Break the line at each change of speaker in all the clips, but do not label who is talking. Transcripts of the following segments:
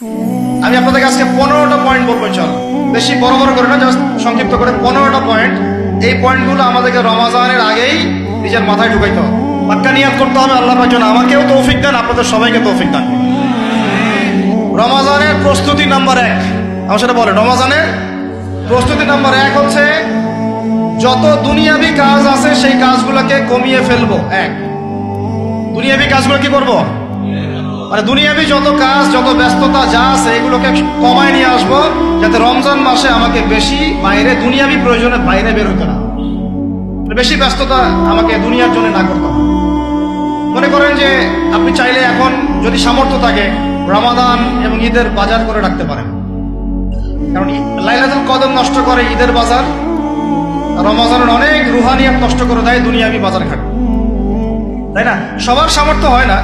আমি আপনাদের আজকে পনেরোটা পয়েন্ট বলব, চল। বেশি বড় বড় করে না জাস্ট সংক্ষিপ্ত করে পনেরোটা পয়েন্ট এই পয়েন্টগুলো আমাদেরকে রমাজানের আগেই নিজের মাথায় ঢুকাইতে হবে। পাক্কা নিয়াত করতে হবে আল্লাহ যেন আমাকেও তৌফিক দেন, আপনাদের সবাইকে তৌফিক দেন। রমাজানের প্রস্তুতি নাম্বার এক। আমার সেটা বলে, রমাজানের প্রস্তুতি নাম্বার এক হচ্ছে, যত দুনিয়াবি কাজ আছে, সেই কাজগুলোকে কমিয়ে ফেলব। এক। দুনিয়াবি কাজগুলো কি করব? মানে দুনিয়াবি যত কাজ, যত ব্যস্ততা যা আছে, এগুলোকে কমায় নিয়ে আসব, যাতে রমজান মাসে আমাকে বেশি বাইরে, দুনিয়াবি প্রয়োজনে বাইরে বের হইতে না মানে বেশি ব্যস্ততা আমাকে দুনিয়ার জন্য না করতে। মনে করেন যে আপনি চাইলে এখন যদি সামর্থ্য থাকে, রমাদান এবং ঈদের বাজার করে রাখতে পারেন। কারণ লাইলাতুল কদম নষ্ট করে ঈদের বাজার রমাজানের অনেক রুহানিয়াত নষ্ট করে দেয় দুনিয়াবি বাজার ঘাট তাই না? সবার সামর্থ্য হয় না।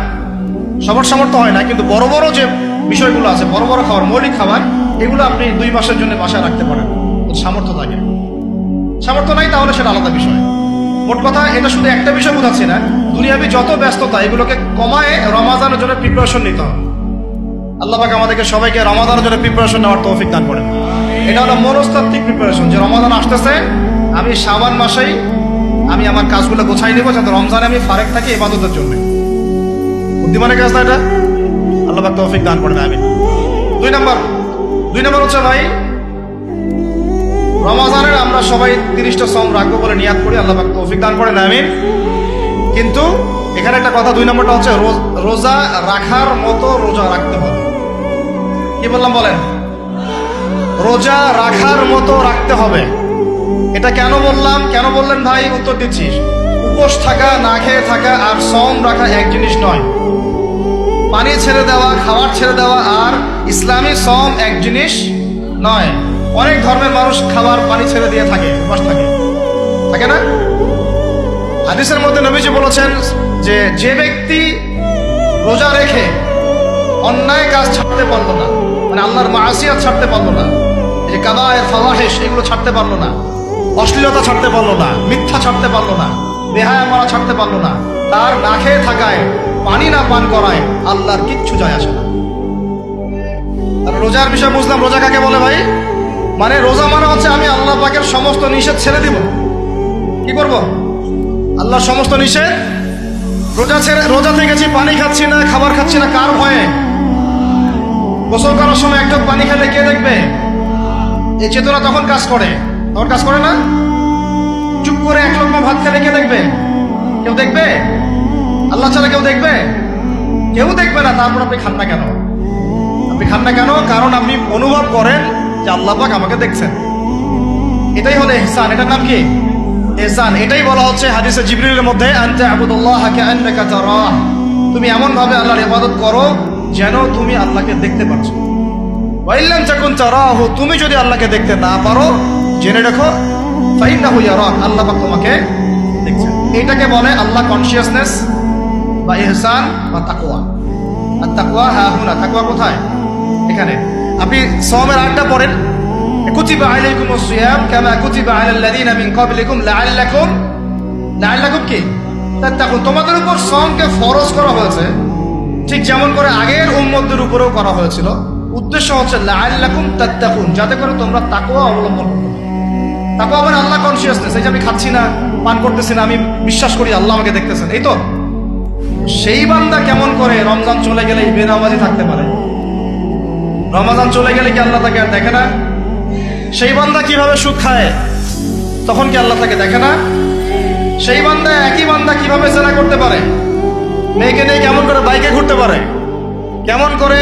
সবার সামর্থ্য হয় না, কিন্তু বড় বড় যে বিষয়গুলো আছে, বড় বড় খাবার, মৌলিক খাবার, এগুলো আপনি দুই মাসের জন্য বাসায় রাখতে পারেন। সামর্থ্য থাকে। সামর্থ্য নাই তাহলে সেটা আলাদা বিষয়। মোট কথা, এটা শুধু একটা বিষয় বোঝাচ্ছি না, দুনিয়াবি যত ব্যস্ততা, এগুলোকে কমায় রমাজানের জন্য প্রিপারেশন নিতে হবে। আল্লাহ পাক আমাদেরকে সবাইকে রমাদানের জন্য প্রিপারেশন নেওয়ার তৌফিক দান করেন। এটা হলো মনস্তাত্ত্বিক প্রিপারেশন যে রমাদান আসতেছে, আমি সাবান মাসেই আমি আমার কাজগুলো গোছাই নেব, যাতে রমজানে আমি ফারেক থাকি ইবাদতের জন্য। বুদ্ধিমানের কাজ না এটা? আল্লাহ পাক তৌফিক দান করেন আমি দুই নম্বর দুই নম্বর হচ্ছে ভাই, রমাজানের আমরা সবাই তিরিশটা সম রাখব বলে নিয়াত করি, আল্লাহ পাক তৌফিক দান করেন, আমিন। কিন্তু এখানে একটা কথা, দুই নম্বরটা হচ্ছে রোজা রাখার মতো রোজা রাখতে হবে। কি বললাম বলেন? রোজা রাখার মতো রাখতে হবে। এটা কেন বললাম? কেন বললেন ভাই? উত্তর দিচ্ছিস উপোস থাকা, না খেয়ে থাকা আর সম রাখা এক জিনিস নয়। পানি ছেড়ে দেওয়া, খাবার ছেড়ে দেওয়া আর ইসলামী সম এক জিনিস নয়। অনেক ধর্মের মানুষ খাবার, পানি ছেড়ে দিয়ে থাকে উপবাস থাকে। থাকে না? হাদিসের মধ্যে নবীজি বলেছেন যে যে ব্যক্তি রোজা রেখে অন্যায় কাজ ছাড়তে পারল না মানে আল্লাহর মাসিয়াত ছাড়তে পারল না যে কাবায়ের, ফাওয়াহিশ, এগুলো ছাড়তে পারল না, অশ্লীলতা ছাড়তে পারল না, মিথ্যা ছাড়তে পারল না বেহায়া মারা ছাড়তে পারল না। তার না খেয়ে থাকায়, পানি না পান করায় আল্লাহর কিচ্ছু যায় আসে না। রোজার বিষয় বুঝলাম রোজা কাকে বলে ভাই? মানে রোজা মানে হচ্ছে আমি আল্লাহ পাকের সমস্ত নিষেধ ছেড়ে দিব। কি করব? আল্লাহর সমস্ত নিষেধ? রোজা ছেড়ে রোজা থেকেছি, পানি খাচ্ছি না, খাবার খাচ্ছি না, কার ভয়ে? গোসল করার সময় এক ঢোক পানি খেলে কে দেখবে? এই চেতনা তখন কাজ করে। তখন কাজ করে না? চুপ করে এক লম্বা ভাত খেলে কে দেখবে? কেউ দেখবে? আল্লাহ ছাড়া কেউ দেখবে? কেউ দেখবে না, তারপর আপনি খান না কেন? আপনি খান না কেন? কারণ আপনি অনুভব করেন যে আল্লাহ পাক আমাকে দেখছেন। এটাই হলো ইহসান এটার নাম কি? ইহসান এটাই বলা হচ্ছে হাদিসে জিবরিলের মধ্যে, আনতে আবুদুল্লাহ কাআন্নাকা তারাহ। তুমি এমন ভাবে আল্লাহর ইবাদত করো যেন তুমি আল্লাহকে দেখতে পারছ। ওয়াইল্লাম তাকুন তারাহু। তুমি যদি আল্লাহকে দেখতে না পারো, জেনে রাখো আল্লাহ তোমাকে এটাকে বলে আল্লাহ কনসিয়াসনেস বা ইহসান বা আর হা হুনা, তাকওয়া কোথায়? এখানে। আপনি আটটা পড়েন। কুতিবা আলাইকুম কামা কুতিবা আলাল লাযিনা মিন ক্বাবলিকুম লাআল্লাকুম লাআল্লাকুম কি? তোমাদের উপর সওমকে ফরজ করা হয়েছে, ঠিক যেমন করে আগের উম্মতদের উপরেও করা হয়েছিল। উদ্দেশ্য হচ্ছে লাআল্লাকুম তাত্তাকুন, যাতে করে তোমরা তাকওয়া অবলম্বন করো। তাকওয়া মানে আল্লাহ কনসিয়াসনেস এই যে আমি খাচ্ছি না, পান করতেছি না, আমি বিশ্বাস করি আল্লাহ আমাকে দেখতেছেন, এই তো? সেই বান্দা কেমন করে রমজান চলে গেলে বেনামাজি থাকতে পারে? রমাজান চলে গেলে কি আল্লাহ তাকে আর দেখে না? সেই বান্দা কীভাবে সুদ খায়, তখন কি আল্লাহ তাকে দেখে না? সেই বান্দা একই বান্দা কীভাবে জেনা করতে পারে? মেয়েকে নিয়ে কেমন করে বাইকে ঘুরতে পারে? কেমন করে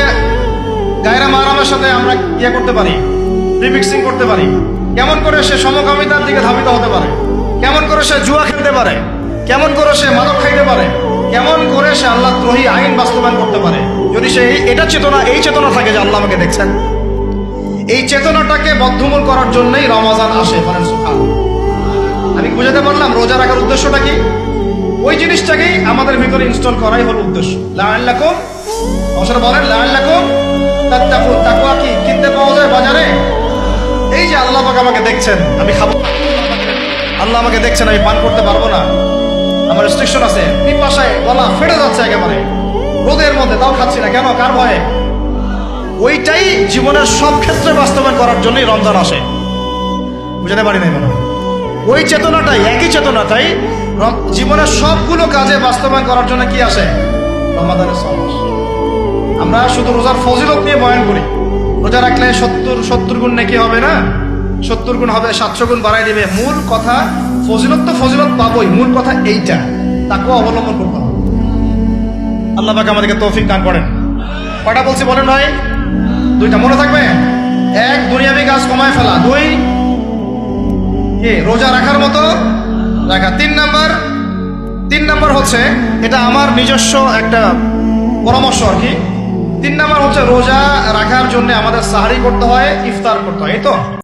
গায়রা মারামের সাথে আমরা ইয়ে করতে পারি রিমিক্সিং করতে পারি? কেমন করে সে সমকামিতার দিকে ধাবিত হতে পারে? কেমন করে সে জুয়া খেলতে পারে? কেমন করে সে মাদক খাইতে পারে? কেমন করে সে আল্লাহ দ্রোহী আইন বাস্তবায়ন করতে পারে? যদি সে এটা চেতনা, এই চেতনা থাকে যে আল্লাহ আমাকে দেখছেন। এই চেতনাটাকে বদ্ধমূল করার জন্যই রমাজান আসে সুবহানাল্লাহ। আমি বুঝাতে পারলাম? রোজা রাখার উদ্দেশ্যটা কি? ওই জিনিসটাকেই আমাদের ভিতরে ইনস্টল করাই হলো উদ্দেশ্য। লাআল্লাকুম অবসর বলেন, লাআল্লাকুম তাত্তাকুন তাকওয়া কি? কিনতে পাওয়া যায় বাজারে? এই যে আল্লাহ পাক আমাকে দেখছেন, আমি খাব আল্লাহ আমাকে দেখছেন, আমি পান করতে পারব না। আমার রেস্ট্রিকশন আছে। পিপাসায় গলা ফেটে যাচ্ছে একেবারে। রোদের মধ্যে তাও খাচ্ছি না। কেন? কার ভয়ে? ওইটাই জীবনের সব ক্ষেত্রে বাস্তবায়ন করার জন্যই রমজান আসে। বুঝাতে পারি নাই মনে ওই চেতনাটাই, একই চেতনাটাই জীবনের সবগুলো কাজে বাস্তবায়ন করার জন্য কি আসে? রমাদানের সমাস। আমরা শুধু রোজার ফজিলত নিয়ে বয়ান করি। রোজা রাখলে সত্তর সত্তর গুণ নাকি হবে না? সত্তর গুণ হবে, সাতশো গুণ বাড়াই দিবে। মূল কথা, ফজিলত তো ফজিলত পাবোই। মূল কথা এইটা। তাকেও অবলম্বন করতে হবে। আল্লাহ পাক আমাদেরকে তৌফিক দান করেন। কটা বলছি বলেন ভাই? দুইটা মনে থাকবে? এক, দুনিয়াবি কাজ কমায় ফেলা। দুই, কি? রোজা রাখার মতো রাখা। তিন নাম্বার তিন নাম্বার হচ্ছে, এটা আমার নিজস্ব একটা পরামর্শ আর কি। তিন নাম্বার হচ্ছে রোজা রাখার জন্য আমাদের সাহারি করতে হয় ইফতার করতে হয় তো?